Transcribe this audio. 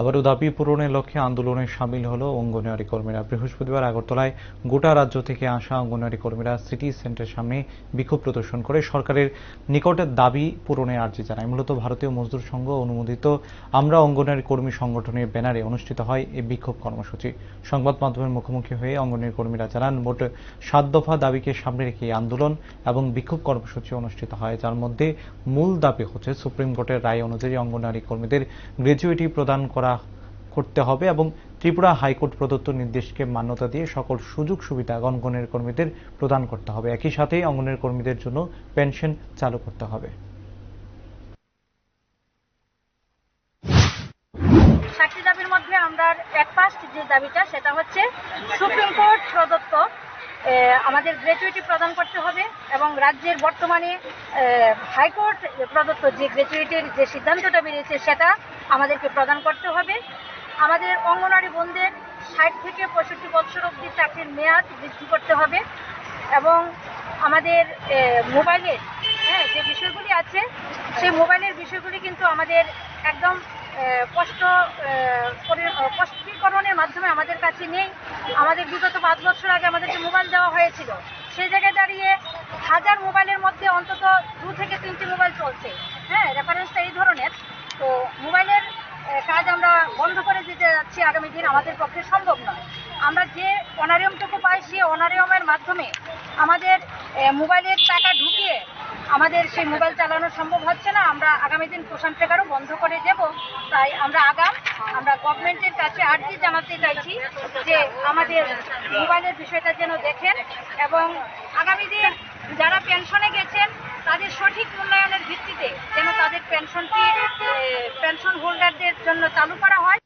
আবারও দাবি পূরণের লক্ষ্যে আন্দোলনে সামিল হলো অঙ্গনওয়াড়ি কর্মীরা। বৃহস্পতিবার আগরতলায় গোটা রাজ্য থেকে আসা অঙ্গনওয়াড়ি কর্মীরা সিটি সেন্টারের সামনে বিক্ষোভ প্রদর্শন করে সরকারের নিকটে দাবি পূরণে আর্জি জানায়। মূলত ভারতীয় মজদুর সংঘ অনুমোদিত আমরা অঙ্গনওয়াড়ি কর্মী সংগঠনের ব্যানারে অনুষ্ঠিত হয় এই বিক্ষোভ কর্মসূচি। সংবাদ মাধ্যমের মুখোমুখি হয়ে অঙ্গনওয়াড়ি কর্মীরা জানান, মোট সাত দফা দাবিকে সামনে রেখে আন্দোলন এবং বিক্ষোভ কর্মসূচি অনুষ্ঠিত হয়, যার মধ্যে মূল দাবি হচ্ছে সুপ্রিম কোর্টের রায় অনুযায়ী অঙ্গনওয়াড়ি কর্মীদের গ্র্যাজুইটি প্রদান করা করতে হবে এবং ত্রিপুরা হাইকোর্ট প্রদত্ত নির্দেশকে মান্যতা দিয়ে সকল সুযোগ সুবিধা অঙ্গনের কর্মীদের প্রদান করতে হবে। একই সাথে অঙ্গনের কর্মীদের জন্য পেনশন চালু করতে হবে। আমরা এক যে দাবিটা, সেটা হচ্ছে সুপ্রিম কোর্ট প্রদত্ত আমাদের গ্র্যাচুইটি প্রদান করতে হবে এবং রাজ্যের বর্তমানে হাইকোর্ট প্রদত্ত যে গ্র্যাচুইটির যে সিদ্ধান্তটা বেরিয়েছে, সেটা আমাদেরকে প্রদান করতে হবে। আমাদের অঙ্গনওয়াড়ি বোনদের ষাট থেকে পঁয়ষট্টি বছর অবধি চাকরির মেয়াদ বৃদ্ধি করতে হবে এবং আমাদের মোবাইলের হ্যাঁ যে বিষয়গুলি আছে, সেই মোবাইলের বিষয়গুলি কিন্তু আমাদের একদম কষ্ট কষ্টীকরণের মাধ্যমে আমাদের কাছে নেই। আমাদের বিগত পাঁচ বছর আগে আমাদেরকে মোবাইল দেওয়া হয়েছিল। সেই জায়গায় দাঁড়িয়ে হাজার মোবাইলের মধ্যে অন্তত দু থেকে তিনটি মোবাইল চলছে হ্যাঁ রেফারেন্সটা এই ধরনের তো মোবাইলের আহ, কাজ আমরা বন্ধ করে দিতে যাচ্ছি আগামী দিন আমাদের পক্ষে সম্ভব নয়। আমরা যে অনারিয়ামটুকু পাই সেই অনারিয়ামের মাধ্যমে আমাদের মোবাইলের টাকা ঢুকিয়ে আমাদের সেই মোবাইল চালানো সম্ভব হচ্ছে না। আমরা আগামী দিন পোষণ ট্রেকারও বন্ধ করে দেব। তাই আমরা আগাম, আমরা গভর্নমেন্টের কাছে আর্জি জানাতে চাইছি যে আমাদের মোবাইলের বিষয়টা যেন দেখেন এবং আগামী দিন যারা পেনশনটি পেনশন হোল্ডারদের জন্য চালু করা হয়।